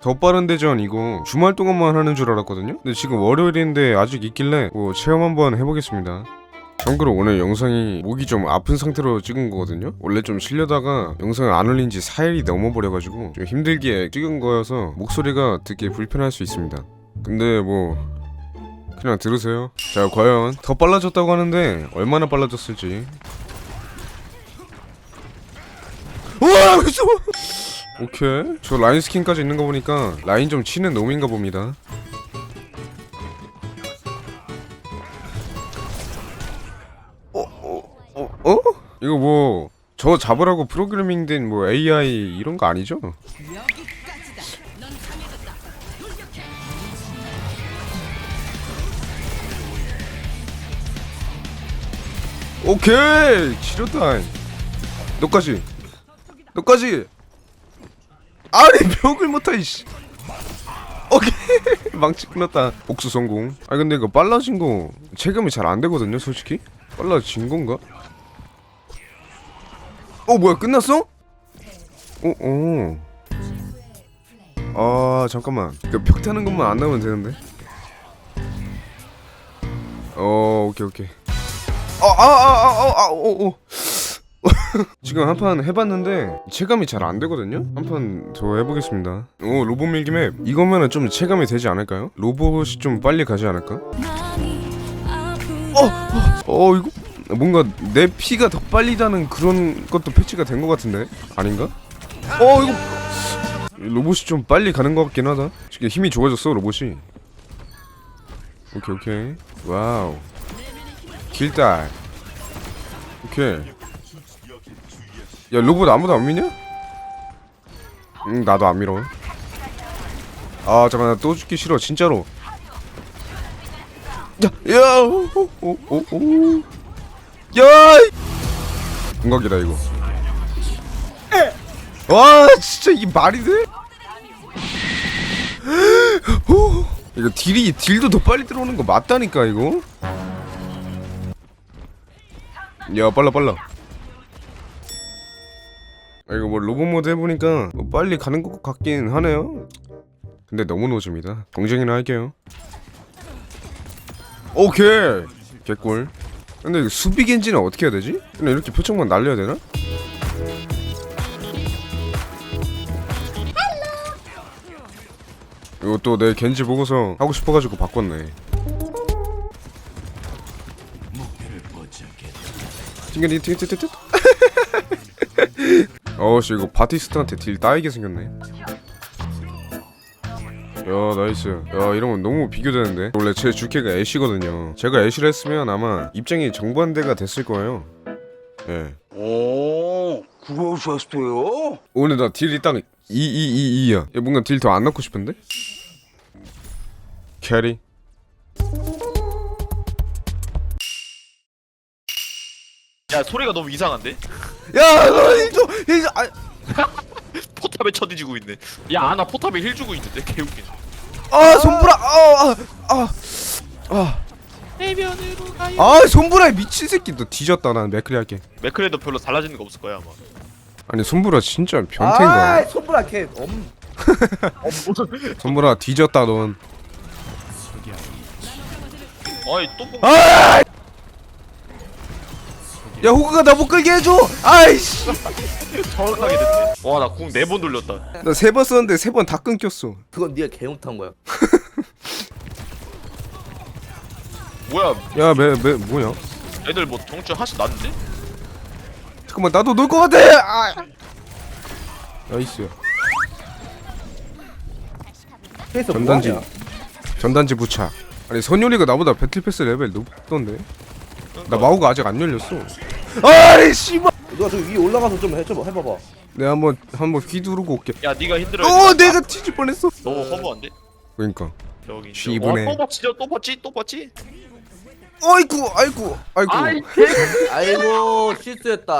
더 빠른 대전 이거 주말 동안만 하는 줄 알았거든요? 근데 지금 월요일인데 아직 있길래 뭐 체험 한번 해보겠습니다. 참고로 오늘 영상이 목이 좀 아픈 상태로 찍은 거거든요? 원래 좀 쉬려다가 영상을 안 올린 지 4일이 넘어버려가지고 좀 힘들게 찍은 거여서 목소리가 듣기 불편할 수 있습니다. 근데 뭐 그냥 들으세요. 자 과연 더 빨라졌다고 하는데 얼마나 빨라졌을지. 우와 오케이 저 라인 스킨까지 있는 거 보니까 라인 좀 치는 놈인가 봅니다 어? 어? 어? 어? 이거 뭐 저 잡으라고 프로그래밍 된 뭐 AI 이런 거 아니죠? 오케이 치료 타임 너까지 너까지 아니 벽을 못하 이씨. 오케이. 망치 끊었다. 복수 성공. 아 근데 이거 빨라진 거 체감이 잘 안 되거든요 솔직히? 빨라진 건가? 어 뭐야 끝났어? 어어. 아 잠깐만. 그벽 타는 것만 안 나오면 되는데? 어 오케이 오케이. 아아아아아어어 지금 한 판 해봤는데 체감이 잘 안 되거든요. 한 판 더 해보겠습니다. 오 로봇 밀기 맵 이거면은 좀 체감이 되지 않을까요? 로봇이 좀 빨리 가지 않을까? 어, 어 이거 뭔가 내 피가 더 빨리 다는 그런 것도 패치가 된 것 같은데 아닌가? 어 이거 로봇이 좀 빨리 가는 것 같긴 하다. 지금 힘이 좋아졌어 로봇이. 오케이 오케이 와우 길달 오케이 야 로봇 아무도 안 미냐? 응 나도 안 밀어. 아 잠깐 나또 죽기 싫어 진짜로. 야야오오오오 야! 공각이다 이거. 와 진짜 이게 말이 돼? 오, 이거 딜이 딜도 더 빨리 들어오는 거 맞다니까 이거? 야 빨라 빨라 아, 이거 뭐 로봇 모드 해보니까 뭐 빨리 가는 것 같긴 하네요. 근데 너무 노집니다. 경쟁이나 할게요. 오케이 개꿀. 근데 수비 겐지는 어떻게 해야 되지? 그냥 이렇게 표창만 날려야 되나? 이거 또 내 겐지 보고서 하고 싶어가지고 바꿨네. 튕겨니 튕겨니 어씨 이거 바티스타한테 딜 따이게 생겼네. 야 나이스. 야 이러면 너무 비교되는데? 원래 제 주캐가 애쉬거든요. 제가 애쉬를 했으면 아마 입장이 정반대가 됐을 거예요. 예. 오, 그러셨어요? 오늘 나 딜이 딱 2222야. 야 뭔가 딜 더 안 넣고 싶은데? 캐리 야 소리가 너무 이상한데? 야너 이거 이거 아. 포탑에 쳐뒤지고 있네. 야 아나 포탑에 힐 주고 있는데 개웃기네. 아 손브라 아아아. 아, 아 손브라 미친 새끼 너 뒤졌다 난 맥크리 할게. 맥크레도 별로 달라지는 거 없을 거야 아마. 아니 손브라 진짜 변태인가 아, 손브라 걔 엄. 손브라 뒤졌다 넌. 아이 또 뭐... 야 호그가 나 못 끌게 해줘! 아이씨! 정확하게 됐네. 와나 궁 네 번 돌렸다. 나 세 번 썼는데 세 번 다 끊겼어. 그건 네가 개 못한 거야. 뭐야? 야매매 뭐야? 애들 뭐 정치 하나씩 났는데? 잠깐만 나도 놀 것 같아! 아! 나이스. 그래서 전단지 뭐하냐? 전단지. 부착. 아니 선율이가 나보다 배틀패스 레벨 높던데? 나 마우가 아직 안 열렸어 아이 씨발 너가 저기 위에 올라가서 좀 해줘봐, 해봐봐. 내가 한번 한번 휘두르고 올게 야 니가 힘들어 어 내가 뒤질 뻔했어 너무 허무한데? 그러니까 여기 씨부네. 와또 봤지 또 봤지 또 봤지? 어이구 아이고 아이고 아이 아이고 실수했다.